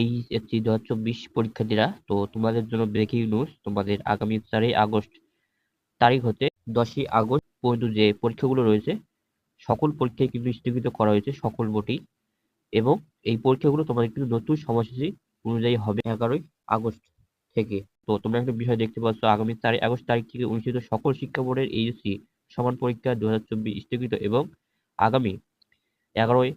এই এসছি দু হাজার চব্বিশ পরীক্ষার্থীরা, তো তোমাদের জন্য ব্রেকিং নিউজ তোমাদের আগামী চারই আগস্ট তারিখ হতে দশই আগস্ট পর্যন্ত যে পরীক্ষাগুলো রয়েছে, সকল পরীক্ষায় কিন্তু স্থগিত করা হয়েছে সকল বোর্ডেই এবং এই পরীক্ষাগুলো তোমাদের কিন্তু নতুন সময়সূচি অনুযায়ী হবে এগারোই আগস্ট থেকে। তো তোমরা একটা বিষয় দেখতে পাচ্ছ, আগামী চারই আগস্ট তারিখ থেকে অনুষ্ঠিত সকল শিক্ষা বোর্ডের এইচএসসি সমান পরীক্ষা দু হাজার চব্বিশ স্থগিত এবং আগামী এগারোই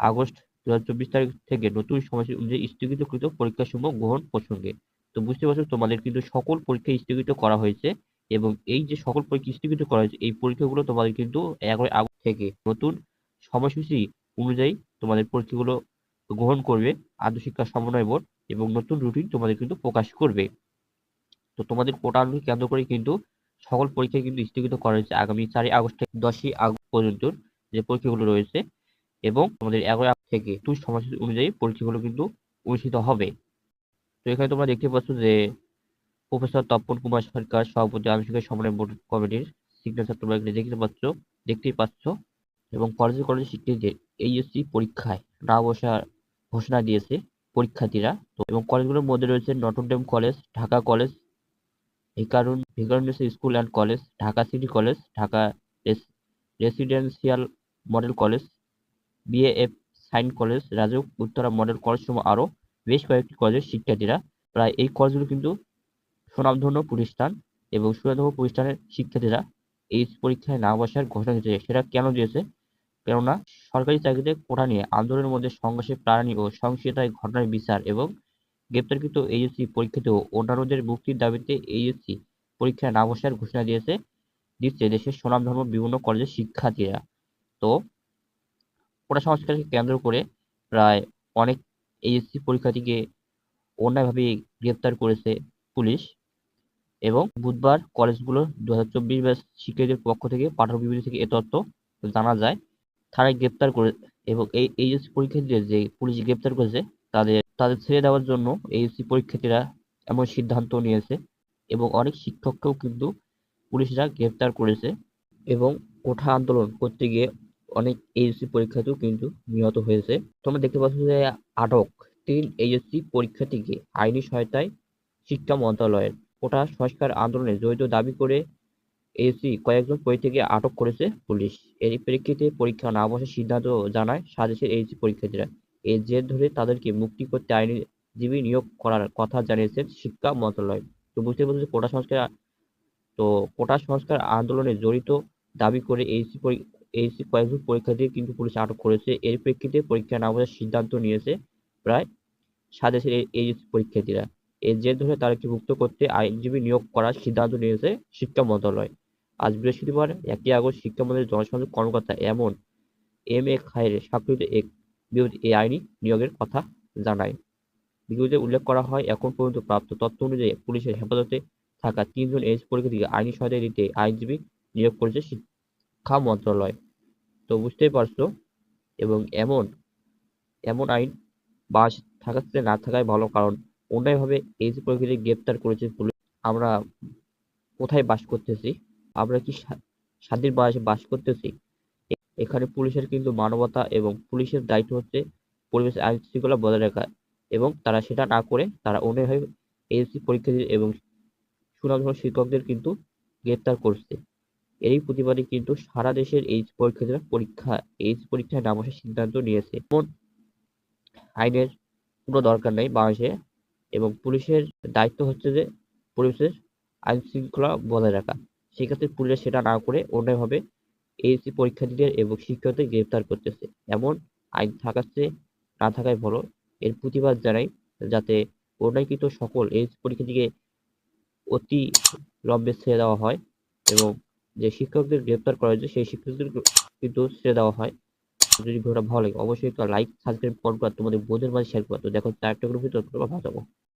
আগস্ট দু হাজার চব্বিশ তারিখ থেকে নতুন সময়সূচি অনুযায়ী স্থগিতকৃত পরীক্ষাসমূহ গ্রহণ প্রসঙ্গে। তো বুঝতে পারছ, তোমাদের কিন্তু সকল পরীক্ষা স্থগিত করা হয়েছে এবং এই যে সকল পরীক্ষা স্থগিত করা হয়েছে, এই পরীক্ষাগুলো তোমাদের কিন্তু এগারোই আগস্ট থেকে নতুন সময়সূচি অনুযায়ী তোমাদের পরীক্ষাগুলো গ্রহণ করবে আন্তঃশিক্ষা সমন্বয় বোর্ড এবং নতুন রুটিন তোমাদের কিন্তু প্রকাশ করবে। তো তোমাদের কোটা কেন্দ্র করে কিন্তু সকল পরীক্ষা কিন্তু স্থগিত করা হয়েছে আগামী চারই আগস্ট থেকে দশই আগস্ট পর্যন্ত যে পরীক্ষাগুলো রয়েছে এবং আমাদের এগারোই থেকে নতুন সময়সূচি অনুযায়ী পরীক্ষাগুলো কিন্তু অনুষ্ঠিত হবে। তো এখানে তোমরা দেখতে পাচ্ছ যে প্রফেসর তপন কুমার সরকার, সভাপতি আন্তর্জাতিক সমন্বয় বোর্ড কমিটির সিগনেচার তোমরা এখানে দেখতে পাচ্ছ, দেখতেই পাচ্ছ এবং কলেজে কলেজে শিক্ষার্থীদের এইচএসসি পরীক্ষায় না বসার ঘোষণা দিয়েছে পরীক্ষার্থীরা। তো এবং কলেজগুলোর মধ্যে রয়েছে Notre Dame college Dhaka college Viqarun Viqarunnisa school and college Dhaka city college Dhaka residential model college BAF Shaheen college রাজক, Uttara model college সহ আরও বেশ কয়েকটি কলেজের শিক্ষার্থীরা প্রায় এই কলেজগুলো কিন্তু সুনামধন্য প্রতিষ্ঠান এবং সুনামধন্য প্রতিষ্ঠানের শিক্ষার্থীরা এই পরীক্ষায় না বসার ঘোষণা দিয়েছে সেটা কেন দিয়েছে? কেননা সরকারি চাকরিতে কোটা নিয়ে আন্দোলনের মধ্যে সংঘর্ষে প্রাণী ও সহিংসতায় ঘটনার বিচার এবং গ্রেপ্তারকৃত এইচএসসি পরীক্ষিত অন্যান্যদের মুক্তির দাবিতে এইচএসসি পরীক্ষায় না বসার ঘোষণা দিয়েছে, দিচ্ছে দেশের সুনামধন্য বিভিন্ন কলেজের শিক্ষার্থীরা। তো কোটা সংস্কারকে কেন্দ্র করে প্রায় অনেক এইচএসসি পরীক্ষার্থীকে অন্যায়ভাবে গ্রেপ্তার করেছে পুলিশ এবং বুধবার কলেজগুলো দু হাজার চব্বিশ ব্যাচ শিক্ষার্থীদের পক্ষ থেকে পাঠক বিবৃতি থেকে এ তথ্য জানা যায়। থানায় গ্রেপ্তার করে এবং এই এইচএসসি পরীক্ষার্থীদের যে পুলিশ গ্রেপ্তার করেছে, তাদের তাদের ছেড়ে দেওয়ার জন্য এইচএসসি পরীক্ষার্থীরা এমন সিদ্ধান্ত নিয়েছে এবং অনেক শিক্ষককেও কিন্তু পুলিশরা গ্রেপ্তার করেছে এবং কোঠা আন্দোলন করতে গিয়ে অনেক এইচএসসি পরীক্ষার্থীও কিন্তু নিহত হয়েছে। তোমরা দেখতে পাচ্ছ যে আটক তিন এইচএসসি পরীক্ষার্থীকে আইনি সহায়তায় শিক্ষা মন্ত্রণালয়ের কোটা সংস্কার আন্দোলনে জড়িত দাবি করে এসি কয়েকজন পরীক্ষাকে আটক করেছে পুলিশ। এর প্রেক্ষিতে পরীক্ষা না বসার সিদ্ধান্ত জানায় স্বদেশের এইচএসসি পরীক্ষার্থীরা। এর জের ধরে তাদেরকে মুক্তি করতে আইনজীবী নিয়োগ করার কথা জানিয়েছেন শিক্ষা মন্ত্রণালয়। তো বুঝতে পারছি কোটা সংস্কার, তো কোটা সংস্কার আন্দোলনে জড়িত দাবি করে এইচসি এইচসি কয়েকজন পরীক্ষার্থী কিন্তু পুলিশ আটক করেছে। এর প্রেক্ষিতে পরীক্ষা না বসার সিদ্ধান্ত নিয়েছে প্রায় স্বদেশের এইচএসসি পরীক্ষার্থীরা। এর জের ধরে তাদেরকে মুক্ত করতে আইনজীবী নিয়োগ করার সিদ্ধান্ত নিয়েছে শিক্ষা মন্ত্রণালয়। আজ বৃহস্পতিবার একই আগস্ট শিক্ষামন্ত্রী জনসংযোগ কর্মকর্তা এমন এম এ খায়ের স্বাক্ষরিত এক বিরোধী এই আইনি নিয়োগের কথা জানায়। বিজ্ঞপ্তিতে উল্লেখ করা হয়, এখন পর্যন্ত প্রাপ্ত তথ্য অনুযায়ী পুলিশের হেফাজতে থাকা তিনজন এইচ পরীক্ষার্থীকে আইনি সহায়তা দিতে আইনজীবী নিয়োগ করেছে শিক্ষা মন্ত্রণালয়। তো বুঝতেই পারছ? এবং এমন এমন আইন বাস থাকাতে না থাকাই ভালো, কারণ অন্যায়ভাবে এইচ পরীক্ষার্থী গ্রেপ্তার করেছে পুলিশ, আমরা কোথায় বাস করতেছি? আমরা কি স্বাধীন বাসে বাস করতেছি? এখানে পুলিশের কিন্তু মানবতা এবং পুলিশের দায়িত্ব হচ্ছে পরিবেশ আইন শৃঙ্খলা বজায় রাখা এবং তারা সেটা না করে তারা অন্যভাবে এসএসসি পরীক্ষার্থী এবং সুনামধন্য শিক্ষকদের কিন্তু গ্রেপ্তার করছে। এরই প্রতিবাদে কিন্তু সারা দেশের এইচ পরীক্ষার্থীরা পরীক্ষা এইচ পরীক্ষায় নাম আসার সিদ্ধান্ত নিয়েছে। আইনের কোনো দরকার নেই বাংলাদেশে এবং পুলিশের দায়িত্ব হচ্ছে যে পুলিশের আইন শৃঙ্খলা বজায় রাখা। সেক্ষেত্রে পুলিশ সেটা না করে অন্যভাবে এইচএসসি পরীক্ষার্থীদের এবং শিক্ষকদের গ্রেপ্তার করতেছে। এমন আইন থাকাচ্ছে, না থাকাই ভালো। এর প্রতিবাদ জানাই যাতে অন্যায়কৃত সকল এইচএসসি পরীক্ষার্থীকে অতি লম্বে ছেড়ে দেওয়া হয় এবং যে শিক্ষকদের গ্রেপ্তার করা হয়েছে, সেই শিক্ষকদের কিন্তু ছেড়ে দেওয়া হয়। যদি ভিডিওটা ভালো লাগে, অবশ্যই একটা লাইক সাবস্ক্রাইব করবা তোমাদের বোধের মাঝে শেয়ার করবা তো দেখো, চারটা গ্রুপে ততটা ভালো